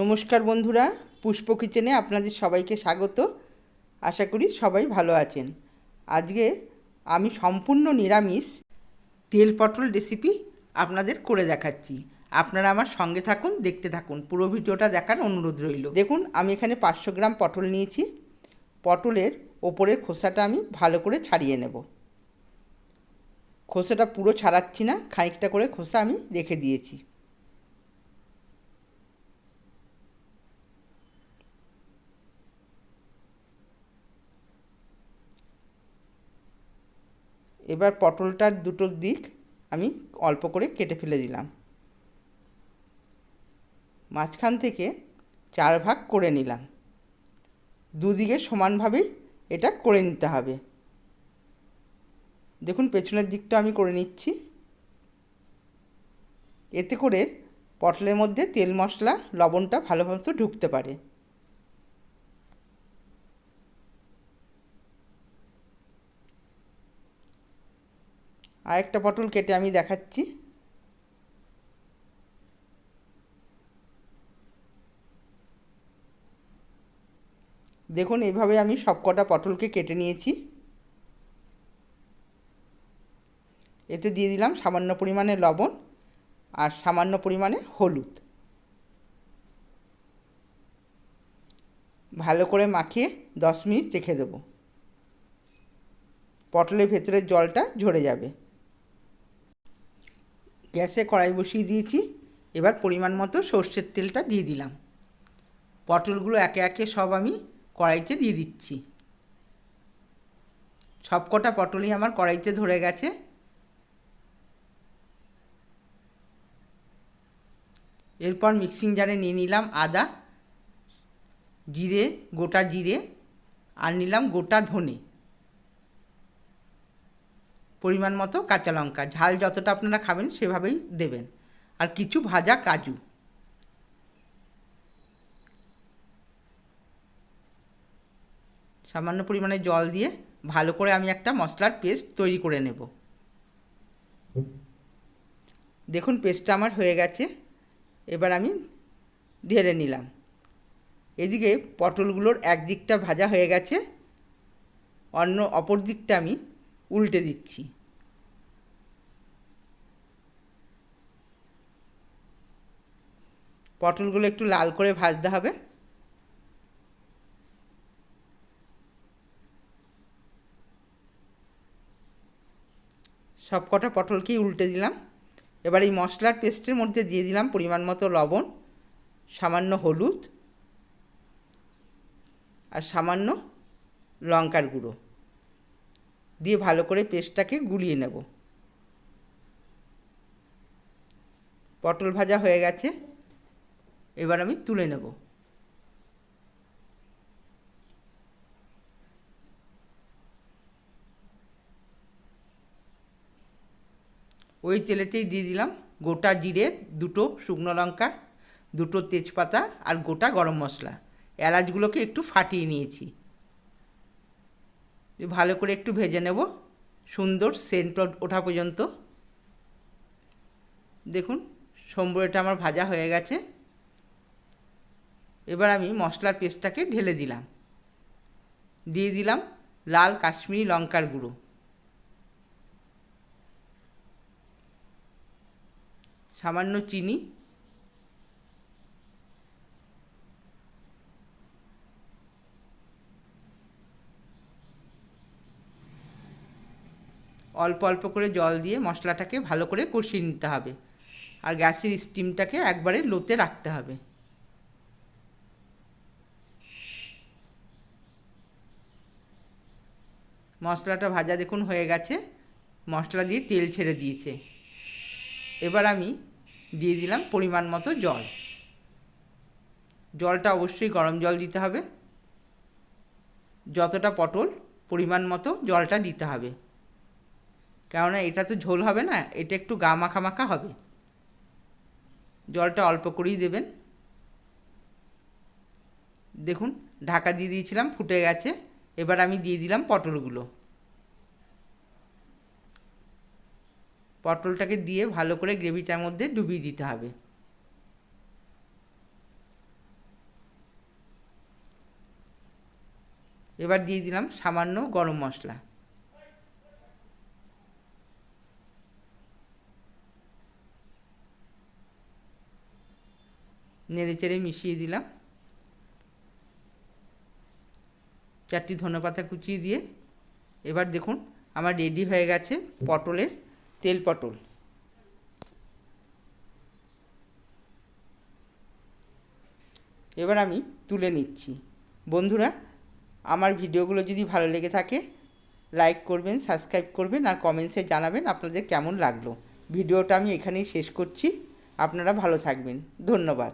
নমস্কার বন্ধুরা, পুষ্প কিচেনে আপনাদের সবাইকে স্বাগত। আশা করি সবাই ভালো আছেন। আজকে আমি সম্পূর্ণ নিরামিষ তেল পটল রেসিপি আপনাদের করে দেখাচ্ছি। আপনারা আমার সঙ্গে থাকুন, দেখতে থাকুন। পুরো ভিডিওটা দেখার অনুরোধ রইল। দেখুন, আমি এখানে পাঁচশো গ্রাম পটল নিয়েছি। পটলের ওপরের খোসাটা আমি ভালো করে ছাড়িয়ে নেব। খোসাটা পুরো ছাড়াচ্ছি না, খানিকটা করে খোসা আমি রেখে দিয়েছি। এবার পটলটার দুটো দিক আমি অল্প করে কেটে ফেলে দিলাম। মাঝখান থেকে চার ভাগ করে নিলাম। দুদিকে সমানভাবেই এটা করে নিতে হবে। দেখুন, পেছনের দিকটা আমি করে নিচ্ছি। এতে করে পটলের মধ্যে তেল মশলা, লবণটা ভালোভাবে ঢুকতে পারে। আরেকটা পটল কেটে আমি দেখাচ্ছি। দেখুন এইভাবে আমি সবকটা পটলকে কেটে নিয়েছি। এতে দিয়ে দিলাম সামান্য পরিমাণে লবণ আর সামান্য পরিমাণে হলুদ। ভালো করে মাখিয়ে দশ মিনিট রেখে দেবো। পটলের ভেতরের জলটা ঝরে যাবে। গ্যাসে কড়াই বসিয়ে দিয়েছি। এবার পরিমাণ মতো সর্ষের তেলটা দিয়ে দিলাম। পটলগুলো একে একে সব আমি কড়াইতে দিয়ে দিচ্ছি। সব কটা পটলই আমার কড়াইতে ধরে গেছে। এরপর মিক্সিং জারে নিয়ে নিলাম আদা, জিরে, গোটা জিরে, আর নিলাম গোটা ধনে। পরিমাণ মতো কাঁচা লঙ্কা। ঝাল যতটা আপনারা খাবেন সেভাবেই দেবেন। আর কিছু ভাজা কাজু। সামান্য পরিমাণে জল দিয়ে ভালো করে আমি একটা মশলার পেস্ট তৈরি করে নেব। দেখুন, পেস্টটা আমার হয়ে গেছে। এবার আমি ঢেলে নিলাম। এদিকে পটলগুলোর এক দিকটা ভাজা হয়ে গেছে। অন্য অপর দিকটা আমি উল্টে দিচ্ছি। পটলগুলো একটু লাল করে ভাজতে হবে। সব কটা পটলকেই উল্টে দিলাম। এবার এই মশলার পেস্টের মধ্যে দিয়ে দিলাম পরিমাণ মতো লবণ, সামান্য হলুদ আর সামান্য লঙ্কার গুঁড়ো। দিয়ে ভালো করে পেস্টটাকে গুলিয়ে নেব। পটল ভাজা হয়ে গেছে। এবার আমি তুলে নেব। ওই তেলেতেই দিয়ে দিলাম গোটা জিরে, দুটো শুকনো লঙ্কা, দুটো তেজপাতা আর গোটা গরম মশলা। এলাচগুলোকে একটু ফাটিয়ে নিয়েছি। ভালো করে একটু ভেজে নেব। সুন্দর সেন্ট ওঠা পর্যন্ত। দেখুন, সম্বরটা আমার ভাজা হয়ে গেছে। এবার আমি মশলার পেস্টটাকে ঢেলে দিলাম। দিয়ে দিলাম লাল কাশ্মীরি লঙ্কার গুঁড়ো। সামান্য চিনি। অল্প অল্প করে জল দিয়ে মশলাটাকে ভালো করে কষিয়ে নিতে হবে। আর গ্যাসের স্টিমটাকে একবারে লোতে রাখতে হবে। মশলাটা ভাজা দেখুন হয়ে গেছে। মশলা দিয়ে তেল ছেড়ে দিয়েছে। এবার আমি দিয়ে দিলাম পরিমাণ মতো জল। জলটা অবশ্যই গরম জল দিতে হবে। যতটা পটল পরিমাণ মতো জলটা দিতে হবে। কেননা এটাতে ঝোল হবে না, এটা একটু গা মাখা মাখা হবে। জলটা অল্প করেই দেবেন। দেখুন, ঢাকা দিয়ে দিয়েছিলাম, ফুটে গেছে। এবার আমি দিয়ে দিলাম পটলগুলো। পটলটাকে দিয়ে ভালো করে গ্রেভিটার মধ্যে ডুবিয়ে দিতে হবে। এবার দিয়ে দিলাম সামান্য গরম মশলা। নেড়ে চেড়ে মিশিয়ে দিলাম। চারটি ধনেপাতা কুচিয়ে দিয়ে এবার দেখুন আমার রেডি হয়ে গেছে পটলের তেল পটল। এবার আমি তুলে নিচ্ছি। বন্ধুরা, আমার ভিডিওগুলো যদি ভালো লেগে থাকে লাইক করবেন সাবস্ক্রাইব করবেন আর কমেন্টসে জানাবেন আপনাদের কেমন লাগল। ভিডিওটা আমি এখানেই শেষ করছি। আপনারা ভালো থাকবেন। ধন্যবাদ।